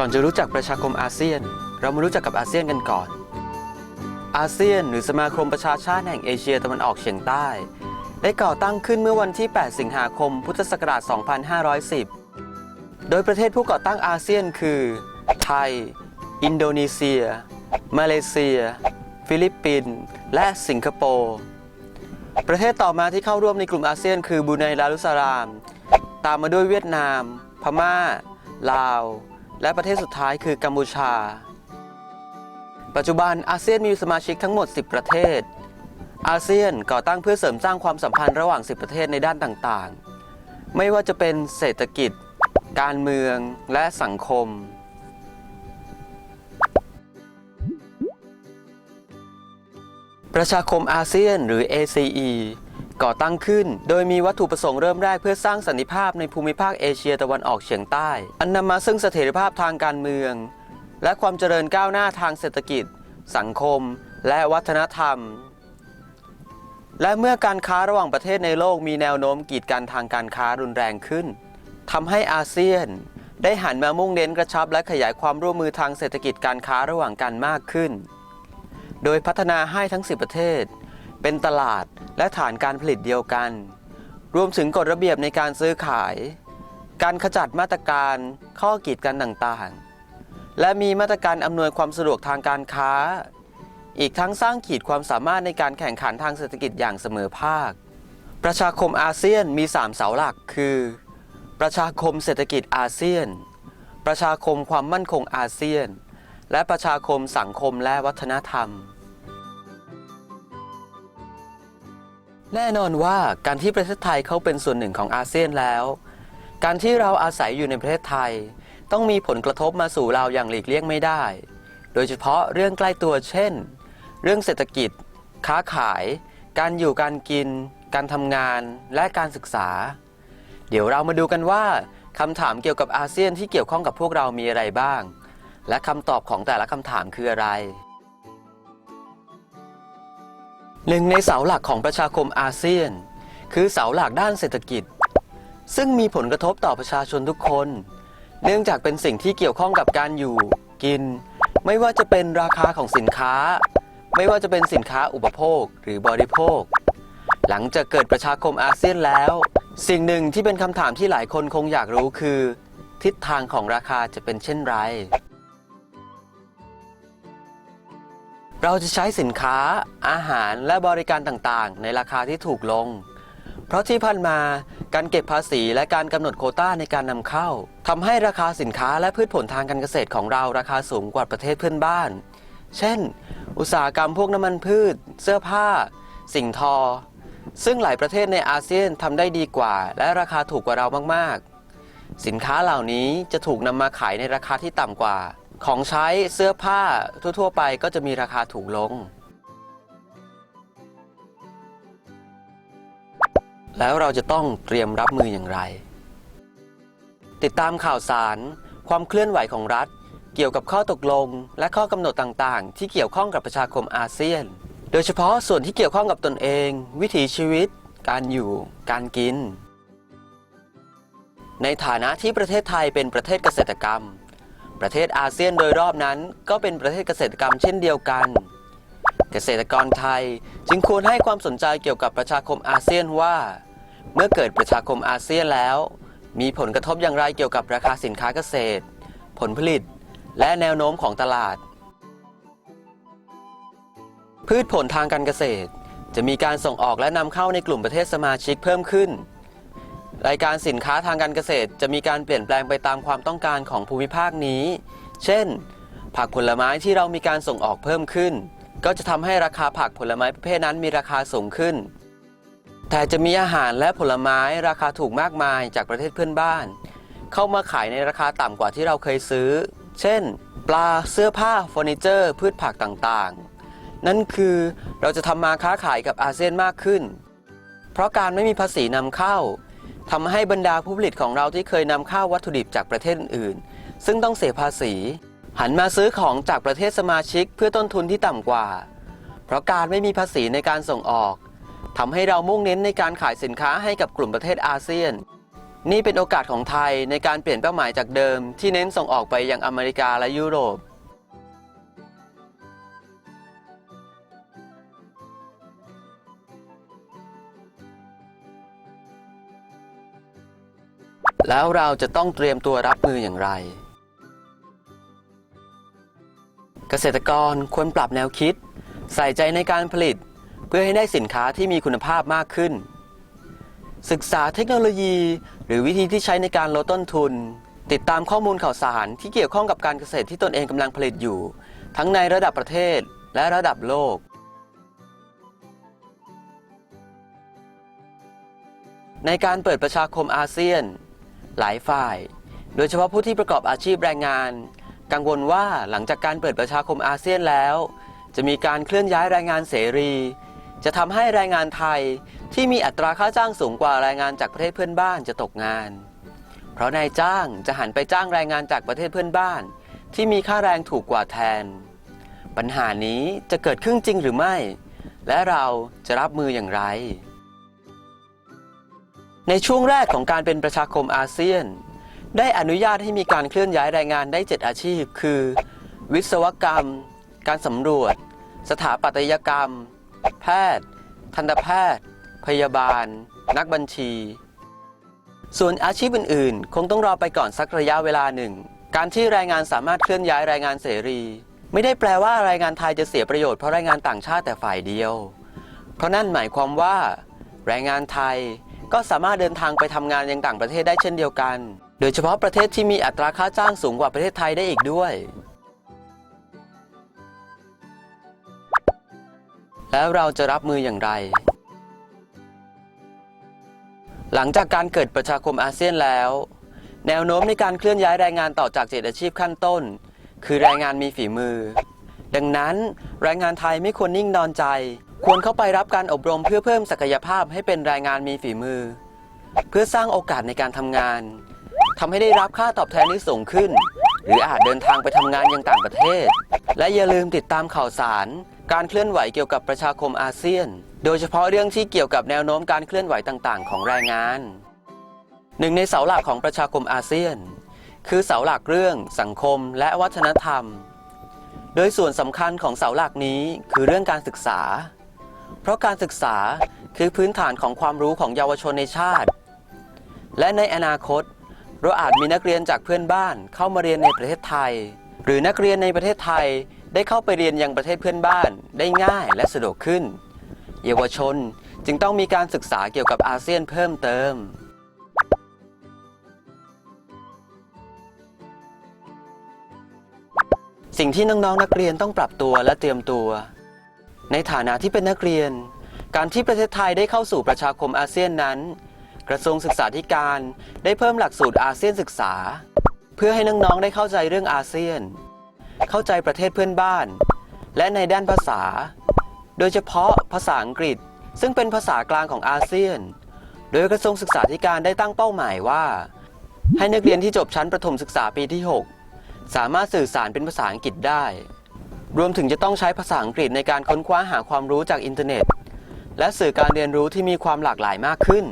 ก่อนจะรู้จักประชาคมอาเซียน เรามารู้จักกับอาเซียนกันก่อน อาเซียน หรือสมาคมประชาชาติแห่งเอเชียตะวันออกเฉียงใต้ ได้ก่อตั้งขึ้นเมื่อวันที่ 8 สิงหาคม พุทธศักราช 2510 โดยประเทศผู้ก่อตั้งอาเซียนคือ ไทย อินโดนีเซีย มาเลเซีย ฟิลิปปินส์ และสิงคโปร์ ประเทศต่อมาที่เข้าร่วมในกลุ่มอาเซียน คือบูไนลารุสาราม ตามมาด้วยเวียดนาม พม่า ลาว และประเทศสุดท้ายคือกัมพูชา ปัจจุบันอาเซียนมีสมาชิกทั้งหมด 10 ประเทศ อาเซียนก่อตั้งเพื่อเสริมสร้างความสัมพันธ์ระหว่าง 10 ประเทศในด้านต่างๆ ไม่ว่าจะเป็นเศรษฐกิจ การเมืองและสังคมประชาคมอาเซียนหรือ ACE ก่อตั้งขึ้น โดยมีวัตถุประสงค์เริ่มแรกเพื่อสร้างสันติภาพในภูมิภาคเอเชียตะวันออกเฉียงใต้ อันนำมาซึ่งเสถียรภาพทางการเมือง และความเจริญก้าวหน้าทางเศรษฐกิจ สังคม และวัฒนธรรม และเมื่อการค้าระหว่างประเทศในโลกมีแนวโน้มกีดกันทางการค้ารุนแรงขึ้นทำให้อาเซียนได้หันมามุ่งเน้นกระชับและขยายความร่วมมือทางเศรษฐกิจการค้าระหว่างกันมากขึ้น โดยพัฒนาให้ทั้ง 10 ประเทศ เป็นตลาดและฐานการผลิตเดียวกัน รวมถึงกฎระเบียบในการซื้อขาย การขจัดมาตรการข้อกีดกันต่างๆ และมีมาตรการอำนวยความสะดวกทางการค้า อีกทั้งสร้างขีดความสามารถในการแข่งขันทางเศรษฐกิจอย่างเสมอภาค ประชาคมอาเซียนมี 3 เสาหลักคือ ประชาคมเศรษฐกิจอาเซียน ประชาคมความมั่นคงอาเซียน และประชาคมสังคมและวัฒนธรรม แน่นอนว่าการที่ประเทศไทยเขาเป็นส่วนหนึ่งของอาเซียนแล้ว การที่เราอาศัยอยู่ในประเทศไทย ต้องมีผลกระทบมาสู่เราอย่างหลีกเลี่ยงไม่ได้ โดยเฉพาะเรื่องใกล้ตัวเช่น เรื่องเศรษฐกิจ ค้าขาย การอยู่การกิน การทำงานและการศึกษา เดี๋ยวเรามาดูกันว่าคำถามเกี่ยวกับอาเซียนที่เกี่ยวข้องกับพวกเรามีอะไรบ้าง และคำตอบของแต่ละคำถามคืออะไร หนึ่งในเสาหลักของประชาคมอาเซียน คือเสาหลักด้านเศรษฐกิจ ซึ่งมีผลกระทบต่อประชาชนทุกคน เนื่องจากเป็นสิ่งที่เกี่ยวข้องกับการอยู่ กิน ไม่ว่าจะเป็นราคาของสินค้า ไม่ว่าจะเป็นสินค้าอุปโภคหรือบริโภค หลังจากเกิดประชาคมอาเซียนแล้ว สิ่งหนึ่งที่เป็นคำถามที่หลายคนคงอยากรู้คือ ทิศทางของราคาจะเป็นเช่นไร เราจะใช้สินค้า อาหารและบริการต่างๆ ในราคาที่ถูกลง เพราะที่ผ่านมาการเก็บภาษีและการกำหนดโคต้าในการนำเข้าทำให้ราคาสินค้าและพืชผลทางการเกษตรของเราราคาสูงกว่าประเทศเพื่อนบ้าน เช่น อุตสาหกรรมพวกน้ำมันพืช เสื้อผ้า สิ่งทอ ซึ่งหลายประเทศในอาเซียนทำได้ดีกว่า และราคาถูกกว่าเรามากๆ สินค้าเหล่านี้จะถูกนำมาขายในราคาที่ต่ำกว่า ของใช้เสื้อผ้าทั่ว ๆ ไปก็จะมีราคาถูกลง แล้วเราจะต้องเตรียมรับมืออย่างไร ติดตามข่าวสาร ความเคลื่อนไหวของรัฐ เกี่ยวกับข้อตกลง และข้อกำหนดต่างๆ ที่เกี่ยวข้องกับประชาคมอาเซียน โดยเฉพาะส่วนที่เกี่ยวข้องกับตนเอง วิถีชีวิต การอยู่ การกิน ในฐานะที่ประเทศไทยเป็นประเทศเกษตรกรรม ประเทศอาเซียนโดยรอบนั้นก็เป็นประเทศเกษตรกรรมเช่นเดียวกัน เกษตรกรไทยจึงควรให้ความสนใจเกี่ยวกับประชาคมอาเซียนว่า เมื่อเกิดประชาคมอาเซียนแล้ว มีผลกระทบอย่างไรเกี่ยวกับราคาสินค้าเกษตร ผลผลิต และแนวโน้มของตลาด พืชผลทางการเกษตร จะมีการส่งออกและนำเข้าในกลุ่มประเทศสมาชิกเพิ่มขึ้น รายการสินค้าทางการเกษตรจะมีการเปลี่ยนแปลงไปตามความต้องการของภูมิภาคนี้ เช่น ผักผลไม้ที่เรามีการส่งออกเพิ่มขึ้น ก็จะทำให้ราคาผักผลไม้ประเภทนั้นมีราคาสูงขึ้น แต่จะมีอาหารและผลไม้ราคาถูกมากมายจากประเทศเพื่อนบ้าน เข้ามาขายในราคาต่ำกว่าที่เราเคยซื้อ เช่น ปลาเสื้อผ้าเฟอร์นิเจอร์ พืชผักต่างๆ นั่นคือเราจะทำมาค้าขายกับอาเซียนมากขึ้น เพราะการไม่มีภาษีนำเข้า ทำให้บรรดาผู้ผลิตของเราที่เคยนำเข้าวัตถุดิบจากประเทศอื่นๆ ซึ่งต้องเสียภาษี หันมาซื้อของจากประเทศสมาชิกเพื่อต้นทุนที่ต่ำกว่า เพราะการไม่มีภาษีในการส่งออกทำให้เรามุ่งเน้นในการขายสินค้าให้กับกลุ่มประเทศอาเซียน นี่เป็นโอกาสของไทยในการเปลี่ยนเป้าหมายจากเดิม ที่เน้นส่งออกไปยังอเมริกาและยุโรป แล้วเราจะต้องเตรียมตัวรับมืออย่างไร เกษตรกรควรปรับแนวคิด ใส่ใจในการผลิต เพื่อให้ได้สินค้าที่มีคุณภาพมากขึ้น ศึกษาเทคโนโลยี หรือวิธีที่ใช้ในการลดต้นทุน ติดตามข้อมูลข่าวสารที่เกี่ยวข้องกับการเกษตรที่ตนเองกำลังผลิตอยู่ ทั้งในระดับประเทศและระดับโลกในการเปิดประชาคมอาเซียน หลายฝ่าย โดยเฉพาะผู้ที่ประกอบอาชีพแรงงาน กังวลว่าหลังจากการเปิดประชาคมอาเซียนแล้ว จะมีการเคลื่อนย้ายแรงงานเสรี จะทำให้แรงงานไทยที่มีอัตราค่าจ้างสูงกว่าแรงงานจากประเทศเพื่อนบ้านจะตกงาน เพราะนายจ้างจะหันไปจ้างแรงงานจากประเทศเพื่อนบ้าน ที่มีค่าแรงถูกกว่าแทน ปัญหานี้จะเกิดขึ้นจริงหรือไม่ และเราจะรับมืออย่างไร ในช่วงแรกของการเป็นประชาคมอาเซียน ได้อนุญาตให้มีการเคลื่อนย้ายแรงงานได้ 7 อาชีพ คือ วิศวกรรม การสำรวจ สถาปัตยกรรม แพทย์ ทันตแพทย์ พยาบาล นักบัญชี ส่วนอาชีพอื่นๆ คงต้องรอไปก่อนสักระยะเวลาหนึ่ง การที่แรงงานสามารถเคลื่อนย้ายแรงงานเสรี ไม่ได้แปลว่าแรงงานไทยจะเสียประโยชน์เพราะแรงงานต่างชาติแต่ฝ่ายเดียว เพราะนั่นหมายความว่า แรงงานไทย ก็สามารถเดินทางไปทำงานยังต่างประเทศได้เช่นเดียวกัน โดยเฉพาะประเทศที่มีอัตราค่าจ้างสูงกว่าประเทศไทยได้อีกด้วย แล้วเราจะรับมืออย่างไร หลังจากการเกิดประชาคมอาเซียนแล้ว แนวโน้มในการเคลื่อนย้ายแรงงานต่อจากเจ็ดอาชีพขั้นต้น คือแรงงานมีฝีมือ ดังนั้นแรงงานไทยไม่ควรนิ่งนอนใจ ควรเข้าไปรับการอบรมเพื่อเพิ่มศักยภาพให้เป็นแรงงานมีฝีมือ เพื่อสร้างโอกาสในการทำงานทำให้ได้รับค่าตอบแทนที่สูงขึ้น หรืออาจเดินทางไปทำงานยังต่างประเทศ และอย่าลืมติดตามข่าวสาร การเคลื่อนไหวเกี่ยวกับประชาคมอาเซียน โดยเฉพาะเรื่องที่เกี่ยวกับแนวโน้มการเคลื่อนไหวต่างๆ ของแรงงาน หนึ่งในเสาหลักของประชาคมอาเซียน คือเสาหลักเรื่อง สังคม และวัฒนธรรม โดยส่วนสำคัญของเสาหลักนี้คือเรื่องการศึกษา เพราะการศึกษาคือพื้นฐานของความรู้ของเยาวชนในชาติ และในอนาคต เราอาจมีนักเรียนจากเพื่อนบ้านเข้ามาเรียนในประเทศไทย หรือนักเรียนในประเทศไทยได้เข้าไปเรียนยังประเทศเพื่อนบ้านได้ง่ายและสะดวกขึ้น เยาวชนจึงต้องมีการศึกษาเกี่ยวกับอาเซียนเพิ่มเติมสิ่งที่น้องๆนักเรียนต้องปรับตัวและเตรียมตัว ในฐานะที่เป็นนักเรียน การที่ประเทศไทยได้เข้าสู่ประชาคมอาเซียนนั้น กระทรวงศึกษาธิการได้เพิ่มหลักสูตรอาเซียนศึกษา เพื่อให้น้องๆได้เข้าใจเรื่องอาเซียน เข้าใจประเทศเพื่อนบ้าน และในด้านภาษา โดยเฉพาะภาษาอังกฤษ ซึ่งเป็นภาษากลางของอาเซียน โดยกระทรวงศึกษาธิการได้ตั้งเป้าหมายว่า ให้นักเรียนที่จบชั้นประถมศึกษาปีที่ 6 สามารถสื่อสารเป็นภาษาอังกฤษได้ รวมถึงจะต้องใช้ภาษาอังกฤษในการค้นคว้าหาความรู้จากอินเทอร์เน็ต และสื่อการเรียนรู้ที่มีความหลากหลายมากขึ้น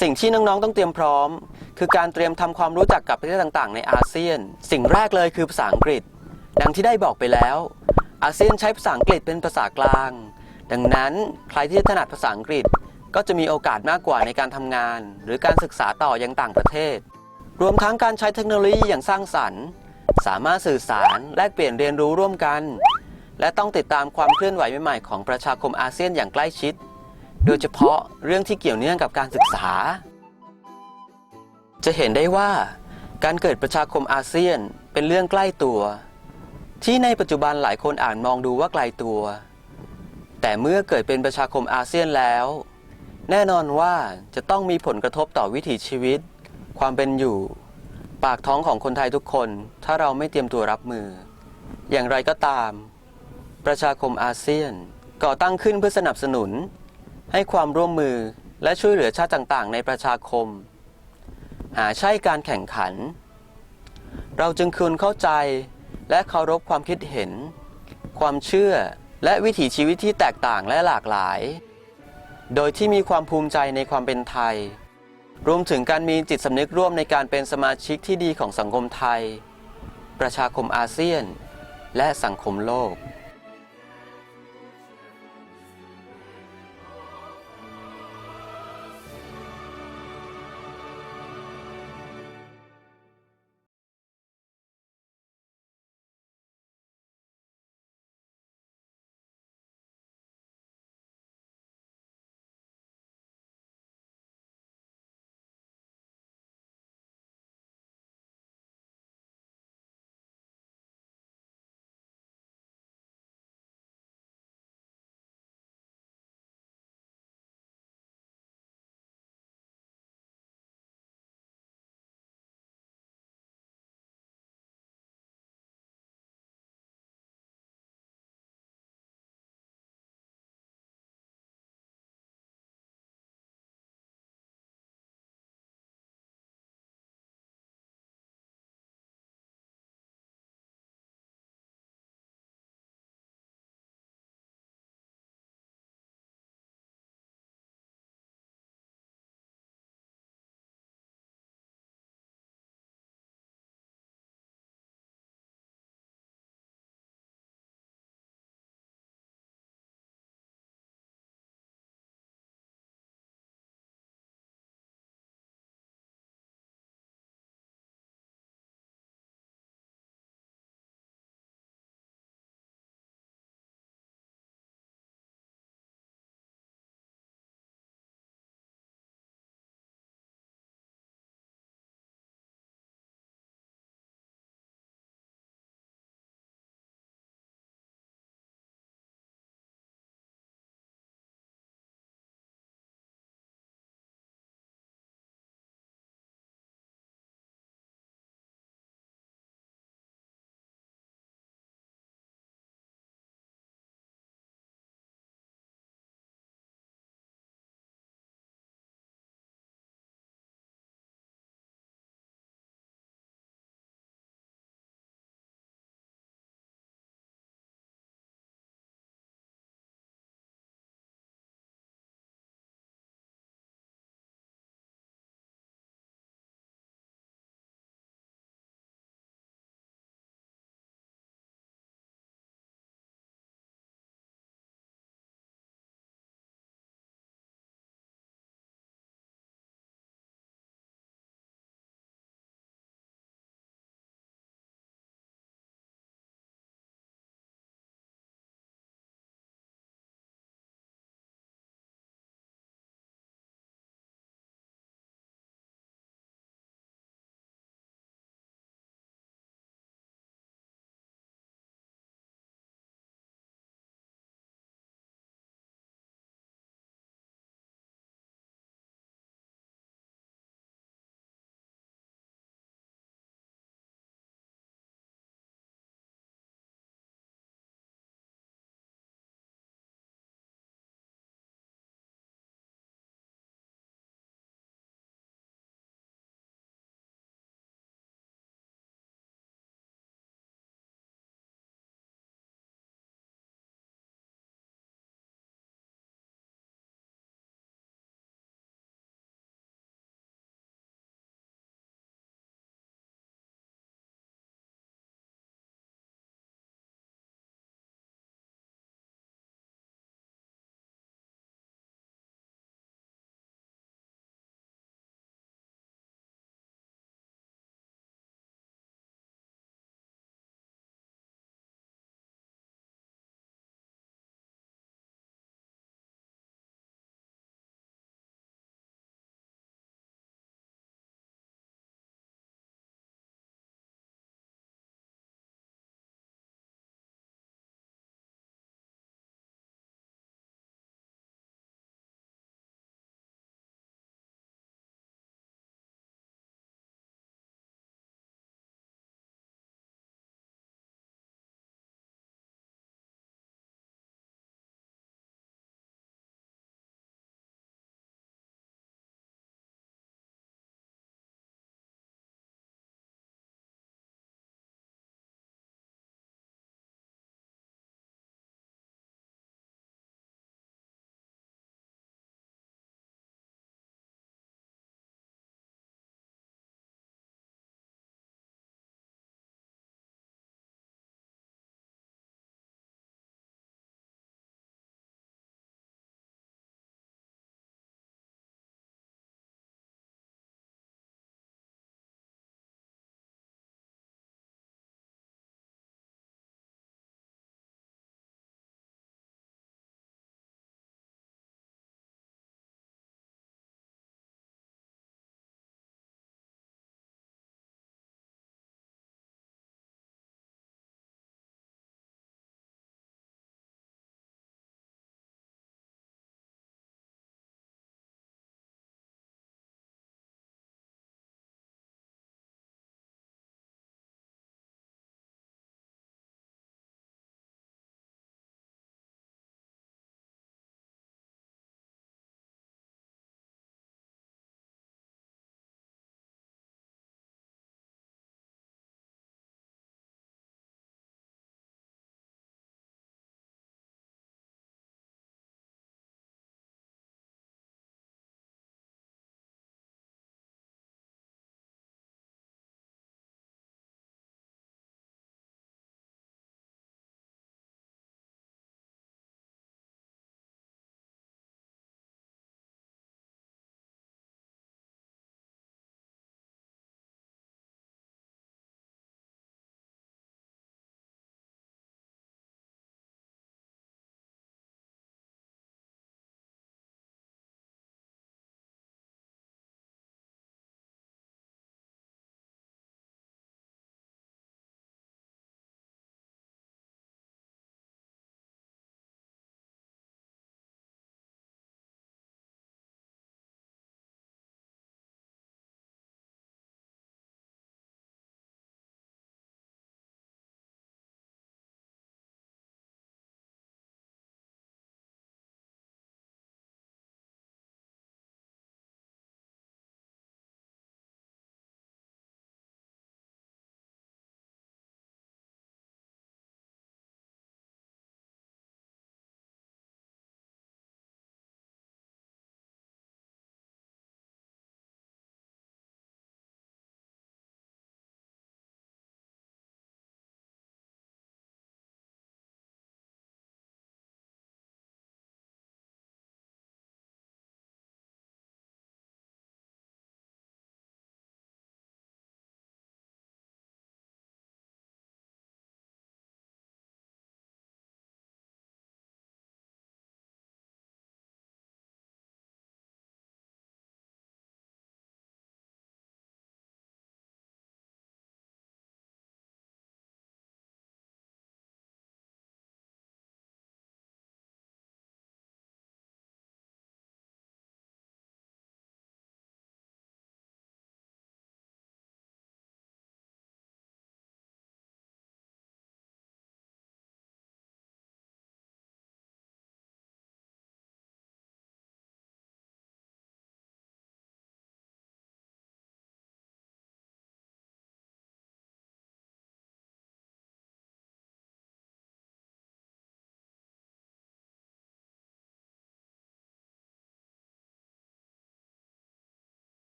สิ่งที่น้องๆต้องเตรียมพร้อม คือการเตรียมทำความรู้จักกับประเทศต่างๆ ในอาเซียน สิ่งแรกเลยคือภาษาอังกฤษ ดังที่ได้บอกไปแล้ว อาเซียนใช้ภาษาอังกฤษเป็นภาษากลาง ดังนั้นใครที่ถนัดภาษาอังกฤษก็จะมีโอกาสมากกว่าในการทำงาน หรือการศึกษาต่อยังต่างประเทศ รวมทั้งการใช้เทคโนโลยีอย่างสร้างสรรค์ สามารถสื่อสารแลกเปลี่ยนเรียนรู้ร่วมกัน และต้องติดตามความเคลื่อนไหวใหม่ๆของประชาคมอาเซียนอย่างใกล้ชิด โดยเฉพาะเรื่องที่เกี่ยวเนื่องกับการศึกษา จะเห็นได้ว่า การเกิดประชาคมอาเซียนเป็นเรื่องใกล้ตัว ที่ในปัจจุบันหลายคนอ่านมองดูว่าไกลตัว แต่เมื่อเกิดเป็นประชาคมอาเซียนแล้ว แน่นอนว่าจะต้องมีผลกระทบต่อวิถีชีวิต ความเป็นอยู่ ปากท้องของคนไทยทุกคนถ้าเราไม่เตรียมตัวรับมือ อย่างไรก็ตาม ประชาคมอาเซียนก่อตั้งขึ้นเพื่อสนับสนุน ให้ความร่วมมือและช่วยเหลือชาติต่างๆ ในประชาคม หาใช่การแข่งขัน เราจึงควรเข้าใจและเคารพความคิดเห็น ความเชื่อและวิถีชีวิตที่แตกต่างและหลากหลาย โดยที่มีความภูมิใจในความเป็นไทย รวมถึงการมีจิตสำนึกร่วมในการเป็นสมาชิกที่ดีของสังคมไทย ประชาคมอาเซียน และสังคมโลก